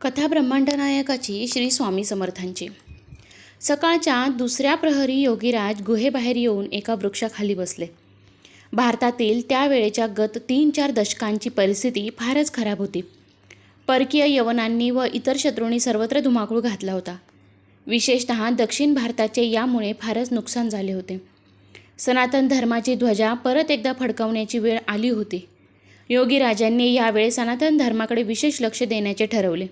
कथा ब्रह्मांड नायकाची श्री स्वामी समर्थांची. सकाळच्या दुसऱ्या प्रहरी योगीराज गुहेबाहेर येऊन एका वृक्षाखाली बसले. भारतातील त्यावेळेच्या गत तीन चार दशकांची परिस्थिती फारच खराब होती. परकीय यवनांनी व इतर शत्रूंनी सर्वत्र धुमाकूळ घातला होता. विशेषत दक्षिण भारताचे यामुळे फारच नुकसान झाले होते. सनातन धर्माची ध्वजा परत एकदा फडकवण्याची वेळ आली होती. योगीराजांनी यावेळी सनातन धर्माकडे विशेष लक्ष देण्याचे ठरवले.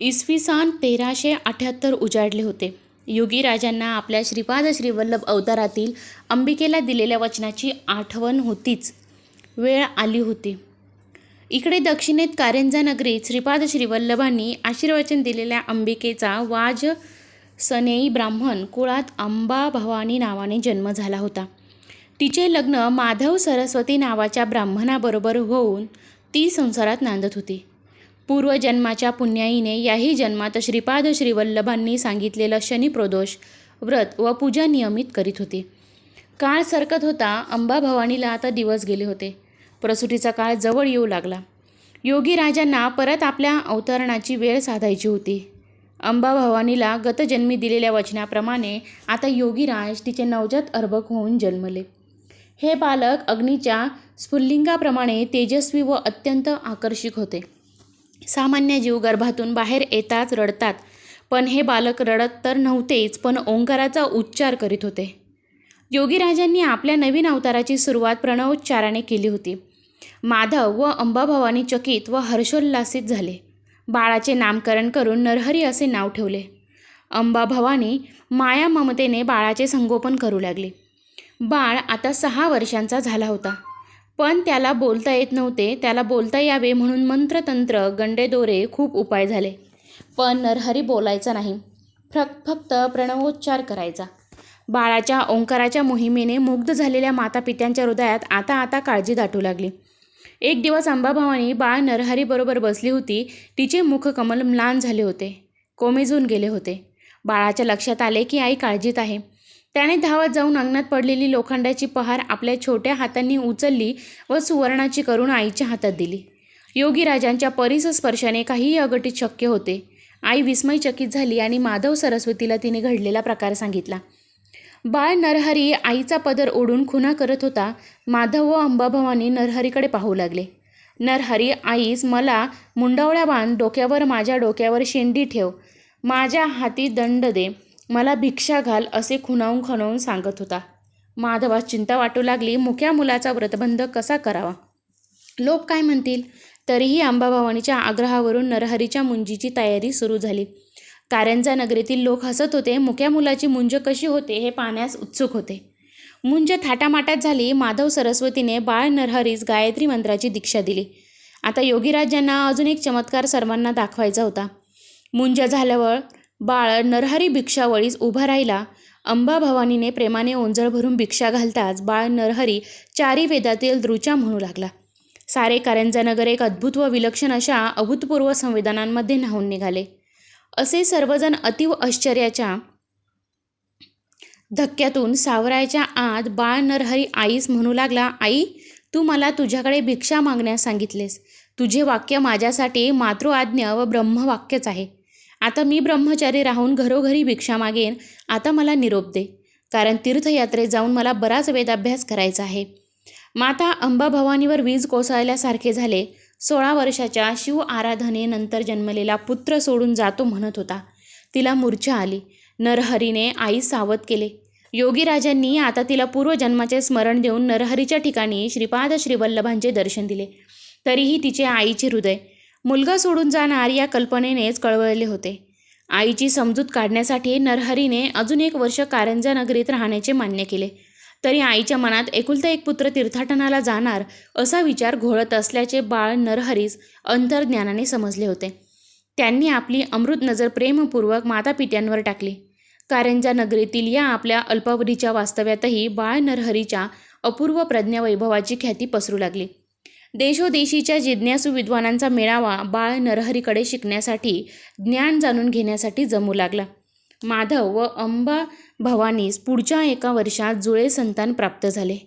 इसवी सन तेराशे अठ्याहत्तर उजाडले होते. योगीराजांना आपल्या श्रीपाद श्रीवल्लभ अवतारातील अंबिकेला दिलेल्या वचनाची आठवण होतीच. वेळ आली होती. इकडे दक्षिणेत कारंजा नगरीत श्रीपाद श्रीवल्लभांनी आशीर्वचन दिलेल्या अंबिकेचा वाज सनेई ब्राह्मण कुळात अंबा भवानी नावाने जन्म झाला होता. तिचे लग्न माधव सरस्वती नावाच्या ब्राह्मणाबरोबर होऊन ती संसारात नांदत होती. पूर्वजन्माच्या पुण्याईने याही जन्मात श्रीपाद श्रीवल्लभांनी सांगितलेलं शनिप्रदोष व्रत व पूजा नियमित करीत होते. काळ सरकत होता अंबा भवानीला आता दिवस गेले होते. प्रसूतीचा काळ जवळ येऊ लागला. योगी राजांना परत आपल्या अवतरणाची वेळ साधायची होती. अंबा भवानीला गतजन्मी दिलेल्या वचनाप्रमाणे आता योगीराज तिचे नवजात अर्भक होऊन जन्मले. हे बालक अग्नीच्या स्फुल्लिंगाप्रमाणे तेजस्वी व अत्यंत आकर्षक होते. सामान्य जीव गर्भातून बाहेर येताच रडतात. पण हे बालक रडत तर नव्हतेच पण ओंकाराचा उच्चार करीत होते. योगीराजांनी आपल्या नवीन अवताराची सुरुवात प्रणवोच्चाराने केली होती. माधव व अंबाभवानी चकित व हर्षोल्लासित झाले. बाळाचे नामकरण करून नरहरी असे नाव ठेवले. अंबाभवानी माया ममतेने बाळाचे संगोपन करू लागले. बाळ आता सहा वर्षांचा झाला होता. पण त्याला बोलता येत नव्हते. त्याला बोलता यावे म्हणून मंत्रतंत्र गंडेदोरे खूप उपाय झाले. पण नरहरी बोलायचा नाही. फक्त फक्त प्रणवोच्चार करायचा. बाळाच्या ओंकाराच्या मोहिमेने मुग्ध झालेल्या मातापित्यांच्या हृदयात आता आता काळजी दाटू लागली. एक दिवस अंबाभावानी बाळ नरहरीबरोबर बसली होती. तिचे मुखकमल म्लान झाले होते. कोमेजून गेले होते. बाळाच्या लक्षात आले की आई काळजीत आहे. त्याने धावत जाऊन अंगणात पडलेली लोखंडाची पहार आपल्या छोट्या हातांनी उचलली व सुवर्णाची करून आईच्या हातात दिली. योगीराजांच्या परिसस्पर्शाने काहीही अगटीत शक्य होते. आई विस्मयचकित झाली आणि माधव सरस्वतीला तिने घडलेला प्रकार सांगितला. बाळ नरहरी आईचा पदर ओढून खुना करत होता माधव व अंबाभवानी नरहरीकडे पाहू लागले. नरहरी आईस मला मुंडावळ्या बांध डोक्यावर माझ्या डोक्यावर शेंडी ठेव. माझ्या हाती दंड दे. मला भिक्षा घाल असे खुणावून खणावून सांगत होता. माधवास चिंता वाटू लागली. मुक्या मुलाचा व्रतबंध कसा करावा? लोक काय म्हणतील? तरीही अंबाभवानीच्या आग्रहावरून नरहरीच्या मुंजीची तयारी सुरू झाली. कारंजा नगरीतील लोक हसत होते. मुक्या मुलाची मुंज कशी होते हे पाहण्यास उत्सुक होते. मुंज थाटामाटात झाली. माधव सरस्वतीने बाळ नरहरीस गायत्री मंत्राची दीक्षा दिली. आता योगीराज यांना अजून एक चमत्कार सर्वांना दाखवायचा होता. मुंज झाल्यावर बाळ नरहरी भिक्षावळीस उभा राहिला. अंबा भवानीने प्रेमाने ओंजळ भरून भिक्षा घालताच बाळ नरहरी चारी वेदातील द्रुचा म्हणू लागला. सारे कारंजानगर एक अद्भुत व विलक्षण अशा अभूतपूर्व संवेदनांमध्ये न्हावून निघाले. असे सर्वजण अतीव आश्चर्याच्या धक्क्यातून सावरायच्या आत बाळ नरहरी आईस म्हणू लागला आई तू मला तुझ्याकडे भिक्षा मागण्यास सांगितलेस. तुझे वाक्य माझ्यासाठी मातृ आज्ञा व ब्रह्मवाक्यच आहे. आता मी ब्रह्मचारी राहून घरोघरी भिक्षा मागेन आता मला निरोप दे. कारण तीर्थयात्रेत जाऊन मला बराच वेदाभ्यास करायचा आहे. माता अंबा भवानीवर वीज कोसळल्यासारखे झाले. सोळा वर्षाच्या शिव आराधनेनंतर जन्मलेला पुत्र सोडून जातो म्हणत होता. तिला मूर्छा आली. नरहरीने आई सावध केले. योगीराजांनी आता तिला पूर्वजन्माचे स्मरण देऊन नरहरीच्या ठिकाणी श्रीपाद श्रीवल्लभांचे दर्शन दिले. तरीही तिचे आईचे हृदय मुलगा सोडून जाणार या कल्पनेनेच कळवळले होते. आईची समजूत काढण्यासाठी नरहरीने अजून एक वर्ष कारंजा नगरीत राहण्याचे मान्य केले. तरी आईच्या मनात एकुलता एक पुत्र तीर्थाटनाला जाणार असा विचार घोळत असल्याचे बाळ नरहरीस अंतर्ज्ञानाने समजले होते. त्यांनी आपली अमृत नजर प्रेमपूर्वक मातापित्यांवर टाकली. कारंजा नगरीतील या आपल्या अल्पावधीच्या वास्तव्यातही बाळ नरहरीच्या अपूर्व प्रज्ञावैभवाची ख्याती पसरू लागली. देशोदेशीच्या जिज्ञासू विद्वानांचा मेळावा बाळ नरहरीकडे शिकण्यासाठी ज्ञान जाणून घेण्यासाठी जमू लागला. माधव व अंबा भवानीस पुढच्या एका वर्षात जुळे संतान प्राप्त झाले.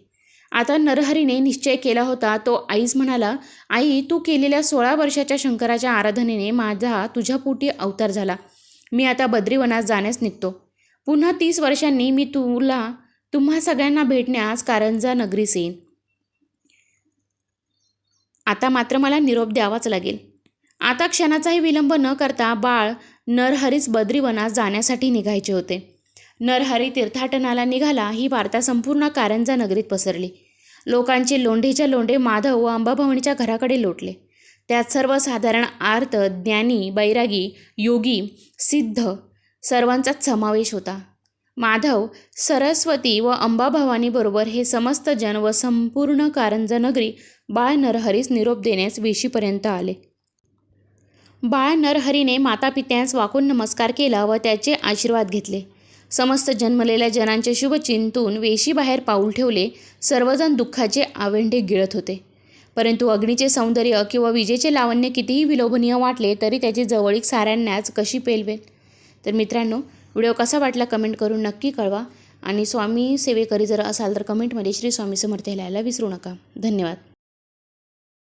आता नरहरीने निश्चय केला होता तो आईस म्हणाला आई तू केलेल्या सोळा वर्षाच्या शंकराच्या आराधनेने माझा तुझ्या पोटी अवतार झाला. मी आता बद्रीवनात जाण्यास निघतो. पुन्हा तीस वर्षांनी मी तुला तुम्हा सगळ्यांना भेटण्यास कारंजा नगरीस येईन. आता मात्र मला निरोप द्यावाच लागेल. आता क्षणाचाही विलंब न करता बाळ नरहरीच बद्रीवनात जाण्यासाठी निघायचे होते. नरहरी तीर्थाटनाला निघाला ही वार्ता संपूर्ण कारंजा नगरीत पसरली. लोकांचे लोंढेच्या लोंढे माधव व अंबाभवणीच्या घराकडे लोटले. त्यात सर्वसाधारण आर्त ज्ञानी बैरागी योगी सिद्ध सर्वांचाच समावेश होता. माधव सरस्वती व अंबाभवानीबरोबर हे समस्त जन व संपूर्ण कारंजनगरी बाळ नरहरीस निरोप देण्यास वेशीपर्यंत आले. बाळ नरहरीने मातापित्यास वाकून नमस्कार केला व त्याचे आशीर्वाद घेतले. समस्त जन्मलेल्या जनांचे शुभचिंतून वेशीबाहेर पाऊल ठेवले सर्वजण दुःखाचे आवेंढे गिळत होते. परंतु अग्नीचे सौंदर्य किंवा विजेचे लावण्य कितीही विलोभनीय वाटले तरी त्याची जवळीक साऱ्यांनाच कशी पेलवेल? तर मित्रांनो व्हिडिओ कसा वाटला कमेंट करून नक्की कळवा. आणि स्वामी सेवेकरी जर असाल तर कमेंटमध्ये श्री स्वामी समर्थ लिहायला विसरू नका. धन्यवाद.